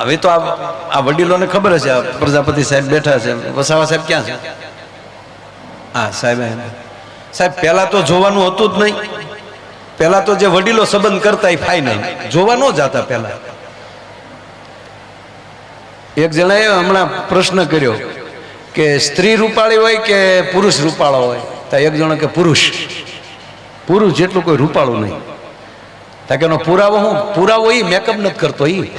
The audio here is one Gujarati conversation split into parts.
હવે તો આ વડીલોને ખબર હશે પ્રજાપતિ સાહેબ બેઠા છે, વસાવા સાહેબ ક્યાં છે? હા, સાહેબ સાહેબ, પહેલા તો જોવાનું હતું જ નહીં. પહેલા તો જે વડીલો સંબંધ કરતા એ ફાઈનલ જોવા ન જતા પહેલા. એક જણાએ હમણાં પ્રશ્ન કર્યો કે સ્ત્રી રૂપાળી હોય કે પુરુષ રૂપાળો હોય? તો એક જણા કે પુરુષ. પુરુષ જેટલું કોઈ રૂપાળું નહીં. કે એનો પુરાવો હું? પુરાવો એ મેકઅપ નથી કરતો એ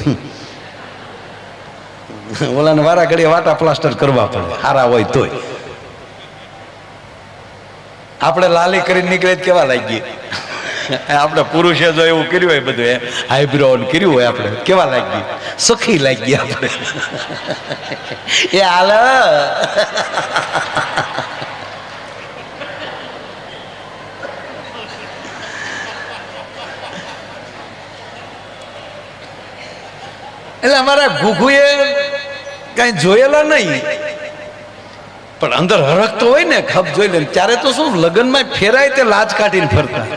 ઓલાને વારા ઘડીએ વાટા પ્લાસ્ટર કરવા પડે. હારા હોય તોય. આપણે લાલી કરીને નીકળે કેવા લાગીએ? આપણે પુરુષે જો એવું કર્યું હોય બધું હાઈબ્રો કર્યું હોય આપણે, કેવા લાગીએ? સુખી લાગીએ આપણે. એ હાલ. એટલે અમારા ઘુઘુએ કઈ જોયેલા નહીં. પણ અંદર હરખતો હોય ને, ખપ જોઈ લે ત્યારે તો શું, લગ્નમાં ફેરાય તે લાજ કાઢીને ફરતા.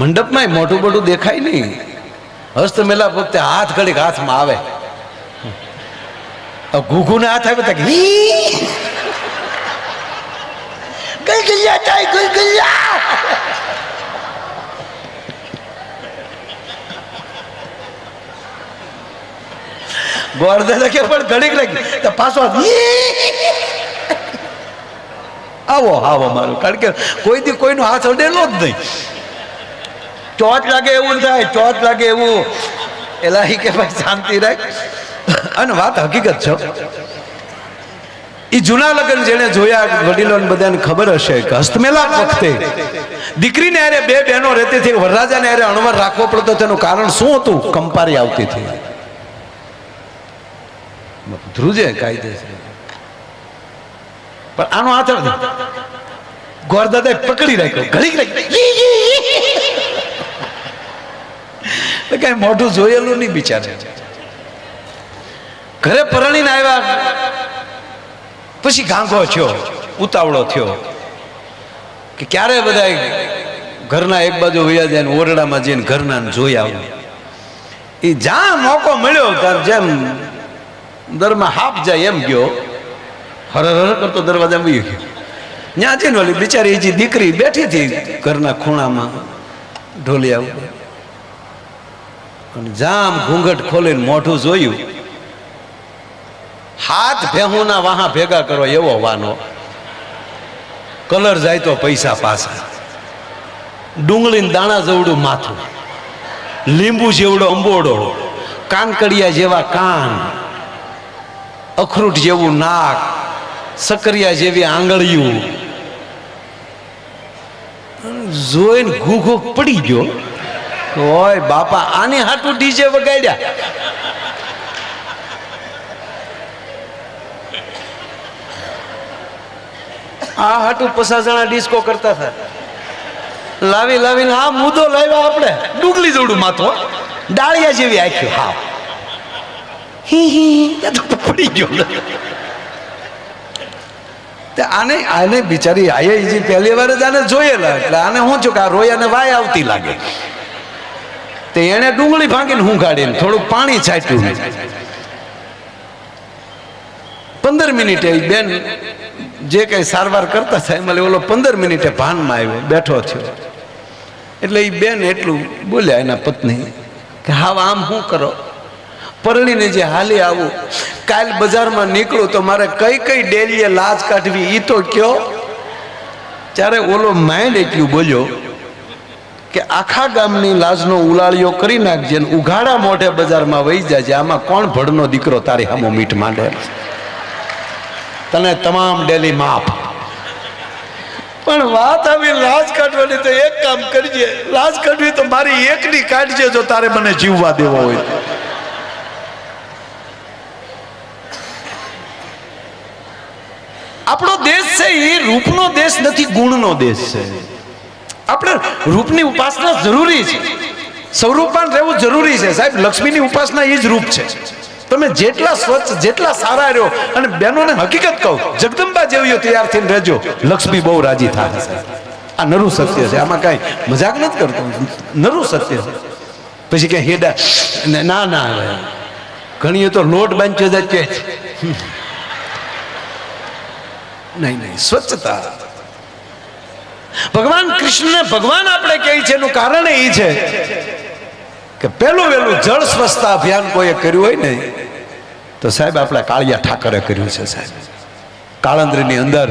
મંડપમાં મોટું મોટું દેખાય નહીં. હસ્ત મેલા વખતે હાથ ઘડીક હાથમાં આવે. ઘૂઘુને હાથ આવે તો ગલગલિયા થાય ગલગલિયા! ગોળદાદા કે પણ ઘડીક લાગી. તો પાછો આવો આવો મારું, કારણ કે કોઈ દી કોઈનો હાથ અડેલો જ નહીં. ચોટ લાગે એવું થાય, ચોટ લાગે એવું. એલા કે ભાઈ શાંતિ રાખ. અને વાત હકીકત છે. એ જૂના લગ્ન જેને જોયા, વડીલોને બધાને ખબર હશે કે હસ્તમેલા વખતે દીકરીને હારે બે બહેનો રહેતી હતી, વરરાજાને અરે અણવર રાખવો પડતો તેનું કારણ શું હતું? કંપારી આવતી હતી. ધ્રુજે કાયદેસર પણ આનો હાથ ગોરદાદાએ પકડી રાખ્યો ઘડી રાખ્યો. કઈ મોઢું જોયેલું નહીં બિચારે. ઘરે પરણીને આવ્યા. પછી ગાંગો થયો, ઉતાવળો થયો. કે ક્યારે બધા ઘરના એક બાજુ વૈયા જાય ઓરડામાં જઈને ઘરના જોઈ આવું એ જ્યાં મોકો મળ્યો, ત્યાં જેમ દરમાં હાફ જાય એમ ગયો. હર હર કરતો દરવાજા બી ગયો. ત્યાં જઈને ઓલી બિચારી જે દીકરી બેઠી હતી ઘરના ખૂણામાં ઢોલિયા અને જામ ઘૂંઘટ ખોલીને મોઢું જોયું. હાથ ભેહુના વાહા ભેગા કરો એવો વાનો. કલર જાય તો પૈસા પાછા. ડુંગળીને દાણા જેવડું માથું. લીંબુ જેવડો અંબોડો. કાનકડિયા જેવા કાન. અખરૂટ જેવું નાક, સકરિયા જેવી આંગળીયું જોઈને ઘૂઘો પડી ગયો. ઓય બાપા, આને હાટું ડીજે વગાડ્યા? આ હાટું પચાસ જણા ડિસ્કો કરતા હતા. લાવી લાવીને આ મુદ્દો લાવ્યા આપણે. ડુગલી જોડું માથો ડાળિયા જેવી આખ્યું, હા. પડી ગયો આને આને બિચારી આયે પહેલી વાર જ આને જોયેલા. એટલે આને શું છું કે આ રોયાને વાય આવતી લાગે. તે એણે ડુંગળી ભાંગીને હું કાઢીને થોડુંક પાણી છાંટ્યું. પંદર મિનિટે બેન જે કઈ સારવાર કરતા થાય, એમાં ઓલો પંદર મિનિટે ભાનમાં આવ્યો, બેઠો થયો. એટલે એ બેન એટલું બોલ્યા એના પત્ની કે હાવ આમ શું કરો? પરણીને જે હાલી આવું, કાલ બજારમાં નીકળું તો મારે કઈ કઈ ડેલીએ લાજ કાઢવી એ તો કયો. ત્યારે ઓલો માઇન્ડ એટલું બોલ્યો કે આખા ગામની લાજનો ઉલાળીઓ કરી નાખજે ઉઘાડા મોઢે બજારમાં વહી જાય આમાં કોણ ભડનો દીકરો તારી હામો મીઠ માંડે? તને તમામ ડેલી માફ. પણ વાત આવી, લાજ કાઢવાની તો એક કામ કરજે, લાજ કાઢવી તો મારી એકની કાઢજે જો તારે મને જીવવા દેવો હોય આપણો દેશ છે એ રૂપનો દેશ નથી, ગુણનો દેશ છે. આપણે રૂપની ઉપાસના જરૂરી છે. સ્વરૂપાન રહેવું જરૂરી છે. સાહેબ, લક્ષ્મીની ઉપાસના એ જ રૂપ છે. તમે જેટલા સ્વચ્છ, જેટલા સારા રહ્યો, અને બહેનોને હકીકત કહું, જગદંબા જેવીઓ તૈયાર થઈને રહેજો, લક્ષ્મી બહુ રાજી થાય છે. આ નરું સત્ય છે. આમાં કાંઈ મજાક નથી કરતો? નરું સત્ય છે. પછી કે હેડા ને, ના ઘણીએ તો લોટ બાંધ્યો કે નહીં નહીં, સ્વચ્છતા. ભગવાન કૃષ્ણને ભગવાન આપણે કહે છે, એનું કારણ એ છે કે પેલું વેલું જળ સ્વચ્છતા અભિયાન કોઈએ કર્યું હોય ને, તો સાહેબ આપણા કાળિયા ઠાકરે કર્યું છે, સાહેબ. કાળંદ્રીની અંદર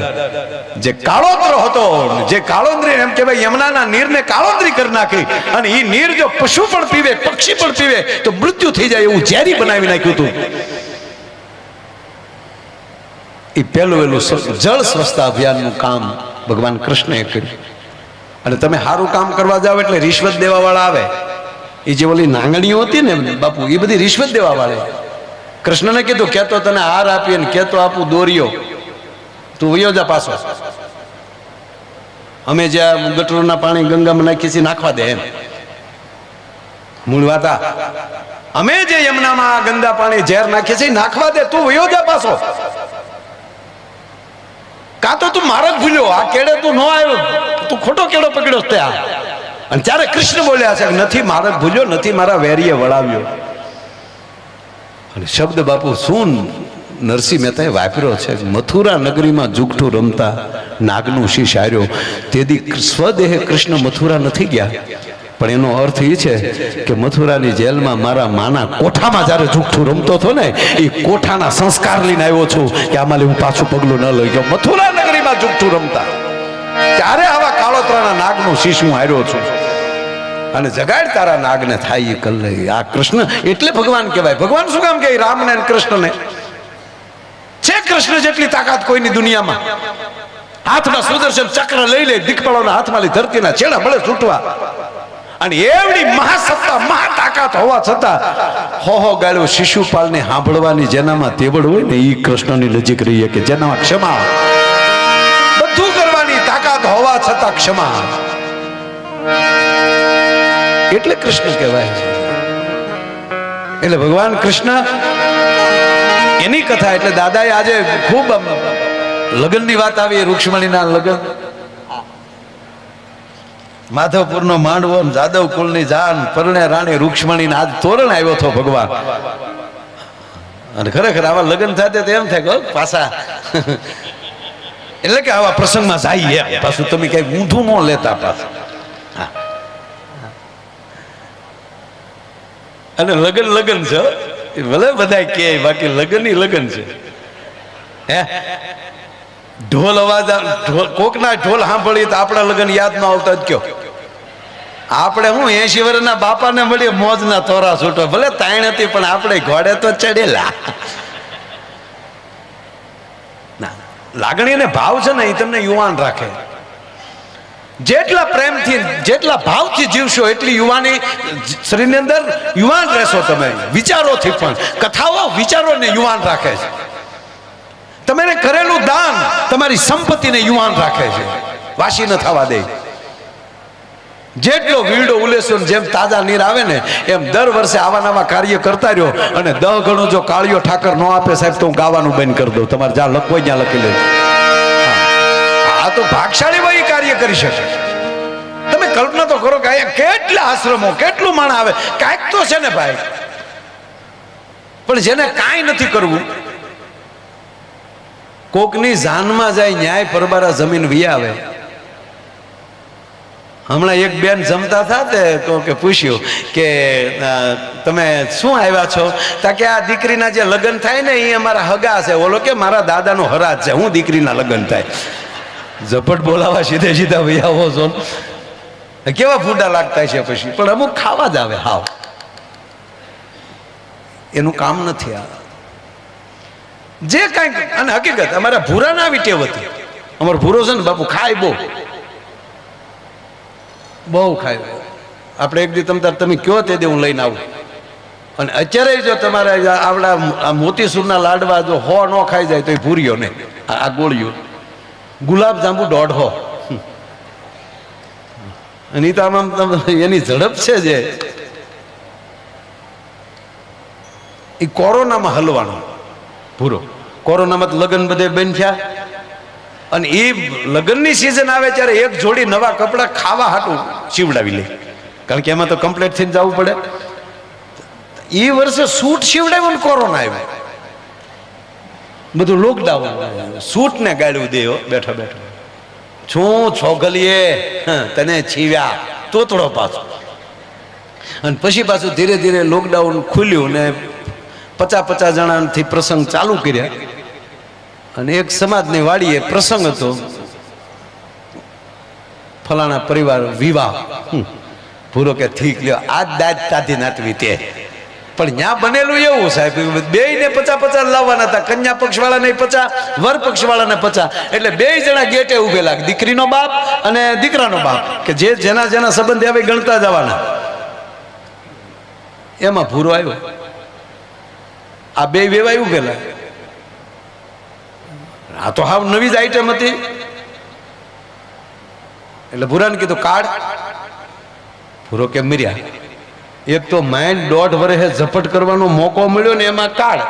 જે કાળોતરો હતો, જે કાળોંદ્રી એમ કહેવાય, યમુનાના નીરને કાળોંદ્રી કરી નાખી અને એ નીર જો પશુ પણ પીવે, પક્ષી પણ પીવે, તો મૃત્યુ થઈ જાય એવું ઝેરી બનાવી નાખ્યું હતું. એ પહેલું વહેલું જળ સ્વચ્છતા અભિયાનનું કામ ભગવાન કૃષ્ણએ કર્યું. અને તમે સારું કામ કરવા જાઓ એટલે રિશ્વત દેવાવાળા આવે. એ જે ઓલી નાંગણીઓ હતી ને બાપુ એ બધી રિશ્વત દેવાવાળી. કૃષ્ણને કીધું કેતો તને હાર આપીએ ને કેતો આપું દોર્યો તું વયો જા પાછો. અમે જ્યાં ગટરોના પાણી ગંગામાં નાખીએ છીએ, નાખવા દે એમ. મૂળ વાત અમે જે યમુનામાં ગંદા પાણી ઝેર નાખીએ છીએ નાખવા દે. તું વયો જા પાછો. કાં તો તું મારા જ ભૂલ્યો. આ કેડે તું ન આવ્યો? તું ખોટો કેડો પકડ્યો તે ત્યાં અને ત્યારે કૃષ્ણ બોલ્યા છે નથી મારો જ ભૂલ્યો, નથી મારા વેરીએ વળાવ્યો. અને શબ્દ બાપુ, શું નરસિંહ મહેતાએ વાપર્યો છે? મથુરા નગરીમાં જુગઠું રમતા નાગનું શીશ હાર્યો. તેથી સ્વદેહે કૃષ્ણ મથુરા નથી ગયા. પણ એનો અર્થ એ છે કે મથુરાની જેલમાં મારા માના કોઠામાં જ્યારે જુઠ્ઠું રમતો હતો ને એ કોઠાના સંસ્કાર લઈને આવ્યો છું કે આમાં હું પાછું પગલું ન લઈ ગયો. મથુરા નગરીમાં જુઠ્ઠું રમતા. ત્યારે આવા કાળોતરાના નાગનું શીશ હું હાર્યો છું? અને જગાડ તારા નાગને થાય એ કલ આ કૃષ્ણ એટલે ભગવાન કહેવાય. ભગવાન શું કામ કે રામને અને કૃષ્ણને. છે કૃષ્ણ જેટલી તાકાત કોઈની દુનિયામાં? હાથમાં સુદર્શન ચક્ર લઈ લે, દીકપળોના હાથમાં લઈ ધરતીના છેડા મળે છૂટવા અને એવડી મહાસત્તા મહા તાકાત હોવા છતાં હો હો ગાળ્યો શિશુપાલને સાંભળવાની જેનામાં તેવડ હોય ને એ કૃષ્ણની નજીક રહીએ કે જેનામાં ક્ષમા. બધું કરવાની તાકાત હોવા છતાં ક્ષમા. એટલે કૃષ્ણ કહેવાય છે. એટલે ભગવાન કૃષ્ણ એની કથા, એટલે દાદાએ આજે ખૂબ લગ્નની વાત આવી, રૂક્ષ્મણીના લગ્ન. માધવપુરનો માંડવો જાદવ કુલની જાન, પરણે રાણી રૂક્ષ્મણીના આજ તોરણ આવ્યો હતો ભગવાન. અને ખરેખર આવા લગ્ન થાય તો એમ થાય પાછા. એટલે કે આવા પ્રસંગમાં જાય પાછું તમે કઈ ઊંધું ન લેતા પાછું. અને લગન લગન છે ભલે બધા કે બાકી લગન લગન છે. હે? ઢોલ અવાજ કોકના ઢોલ સાંભળીએ તો આપણા લગન યાદ ન આવતા જ કયો. આપણે હું એસી વર્ષના બાપાને મળીએ મોજના તોરા છૂટો. ભલે તાણ હતી, પણ આપણે ઘોડે તો ચડેલા. ના, લાગણી અને ભાવ છે ને, એ તમને યુવાન રાખે. જેટલા પ્રેમથી, જેટલા ભાવથી જીવશો, એટલી યુવાની શરીરની અંદર યુવાન રહેશો તમે. વિચારોથી પણ. કથાઓ, વિચારોને યુવાન રાખે છે. તમે કરેલું દાન તમારી સંપત્તિને યુવાન રાખે છે. વાસી ન થવા દે. જેટલો વીડો ઉલેસો જેમ તાજા નીર આવે ને, એમ દર વર્ષે આવા નવા કાર્ય કરતા રહ્યો અને દહ ગણો જો કાળિયો ઠાકર ન આપે સાહેબ, તો હું ગાવાનું બંધ કરી દઉં. તમારે જ્યાં લખવો જ્યાં લખી લે આ તો ભાગશાળી ભાઈ કાર્ય કરી શકે. તમે કલ્પના તો કરો કે અહીંયા કેટલા આશ્રમો, કેટલું માણ આવે. કાંઈક તો છે ને ભાઈ. પણ જેને કાંઈ નથી કરવું, કોકની જાનમાં જાય ન્યાય પરબારા જમીન વી આવે હમણાં એક બેન જમતા હતા તે તો કે પૂછ્યું કે તમે શું આવ્યા છો? તા કે આ દીકરીના જે લગ્ન થાય ને એ અમારા હગા છે. ઓલો કે, મારા દાદાનો હરાજ છે. હું દીકરીના લગ્ન થાય. ઝપટ બોલાવા સીધે સીધા ભાઈ, આવો છો કેવા ફૂટા લાગતા છે પછી? પણ અમુક ખાવા જ આવે, હાવ. એનું કામ નથી આ. જે કાંઈક, અને હકીકત, અમારા ભૂરાના આવી હતી અમારો ભૂરો છે ને બાપુ, ખાય બહુ. બહુ ખાય. આપણે એક દી તમ તાર તમે કયો તે દે હું લઈને આવું. અને અત્યારે જો તમારે આવડા મોતીસૂરના લાડવા જો હો ન ખાઈ જાય તો એ ભૂરીઓ ને આ ગોળીઓ. ગુલાબ જાંબુ દોઢો અને ઈ તો આમ એની ઝડપ છે જે. એ કોરોનામાં હલવાનો. પૂરો કોરોનામાં તો લગ્ન બધે બંધ થયા અને એ લગ્નની સિઝન આવે ત્યારે એક જોડી નવા કપડાં ખાવા હાટું. સીવડાવી લે. કારણ કે એમાં તો કમ્પ્લીટ થઈને જવું પડે. એ વર્ષે સૂટ સીવડાવ્યું કોરોના આવ્યો. બધું લોકડાઉન સૂટ ને ગાળ્યું દેવો બેઠો બેઠો. છું છોગલીએ તને છીવ્યા. તોતડો પાછો. અને પછી પાછું ધીરે ધીરે લોકડાઉન ખુલ્યું ને પચાસ પચાસ જણાથી પ્રસંગ ચાલુ કર્યા. અને એક સમાજની વાડીએ પ્રસંગ હતો. ફલાણા પરિવાર વિવાહ. પૂરો કે ઠીક લ્યો. આ દાદ તાથી નાતવી તે. પણ ત્યાં બનેલું એવું સાહેબ બે ને પચાસ પચાસ લાવવાના હતા. કન્યા પક્ષ વાળાને પચાસ, વર પક્ષ વાળાને પચાસ. એટલે બે જણા ગેટે ઉભેલા દીકરીનો બાપ અને દીકરાનો બાપ, કે જે જેના જેના સંબંધ આવે ગણતા જવાના. એમાં ભૂરો આવ્યો. આ બે વેવાય ઉભેલા આ તો હાવ નવી જ આઈટમ હતી. એટલે ભૂરાને કીધું, કાઢ. ભૂરો કેમ મર્યા? એક તો માઇન્ડ દોઢ વર્ષે ઝપટ કરવાનો મોકો મળ્યો ને એમાં કાઢ.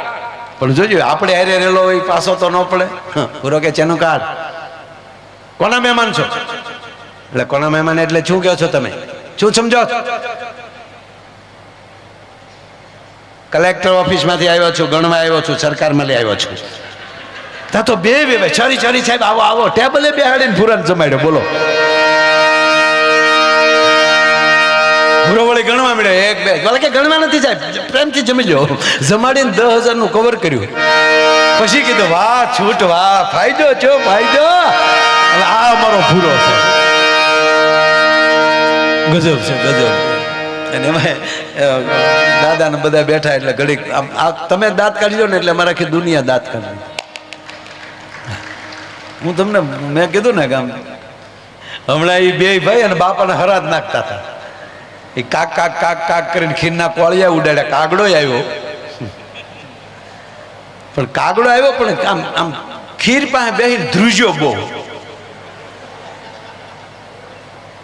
પણ જોજો, આપણે હારે રહેલો હોય, પાછો તો ન પડે. ભૂરો કે ચેનો કાઢ. કોના મહેમાન છો? એટલે કોના મહેમાન એટલે શું કહો છો તમે? શું સમજો? કલેક્ટર કલેક્ટર ઓફિસમાંથી આવ્યો છું, ગણવા આવ્યો છું, સરકારમાં લઈ આવ્યો છું. ત્યાં તો બે બે ચારી ચારી સાહેબ, આવો આવો. ટેબલે બેહાડીને ફૂરન જમાડ્યો, બોલો. ભૂરો વળી ગણવા મળ્યો, એક, બે. કે ગણવા નથી સાહેબ પ્રેમથી જમી લો જમાડીને દસ હજારનું કવર કર્યું. પછી કીધું, વાહ, છૂટ, વાહ, ફાયદો છો, ફાયદો. આ અમારો ભૂરો છે. ગજબ છે, ગજબ. અને એમાં દાદા ને બધા બેઠા એટલે ઘડીક તમે દાંત કાઢી દો ને એટલે અમારા આખી દુનિયા દાંત કાઢી. હું તમને, મેં કીધું ને કે હમણાં એ બે ભાઈ અને બાપાને હરાજ નાખતા હતા. એ કાક કાક કાક કાક કરીને ખીરના કોળિયા ઉડાડ્યા. કાગડો આવ્યો. પણ કાગડો આવ્યો પણ આમ આમ ખીર પાસે બેસીને ધ્રુજ્યો બહુ.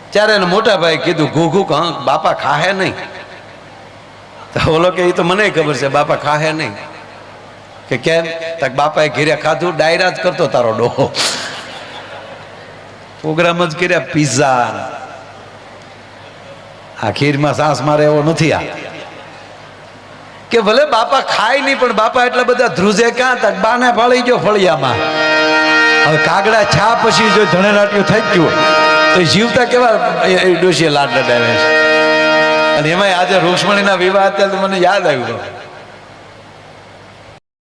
ત્યારે એને મોટા ભાઈ કીધું ઘૂઘું કે હા બાપા ખાહે નહીં. તો ઓલો કે એ તો મને ખબર છે, બાપા ખાહે નહીં. કે કેમ? તક બાપાએ ઘીરે ખાધું ડાયરા જ કરતો તારો ડોહો. પ્રોગ્રામ જ કર્યા, પિઝા આ ખીરમાં સાસ મારે એવો નથી આ. કે ભલે બાપા ખાય નહીં, પણ બાપા એટલા બધા ધ્રુજે ક્યાં તક? બાને ફળી ગયો ફળિયામાં. હવે કાગડા છા પછી જો ધણેલાટ્યું થઈ ગયું તો જીવતા કેવા ડોશીએ લાડ લડાવે છે? અને એમાંય આજે રૂક્ષ્મણીના વિવાહ અત્યારે મને યાદ આવ્યું.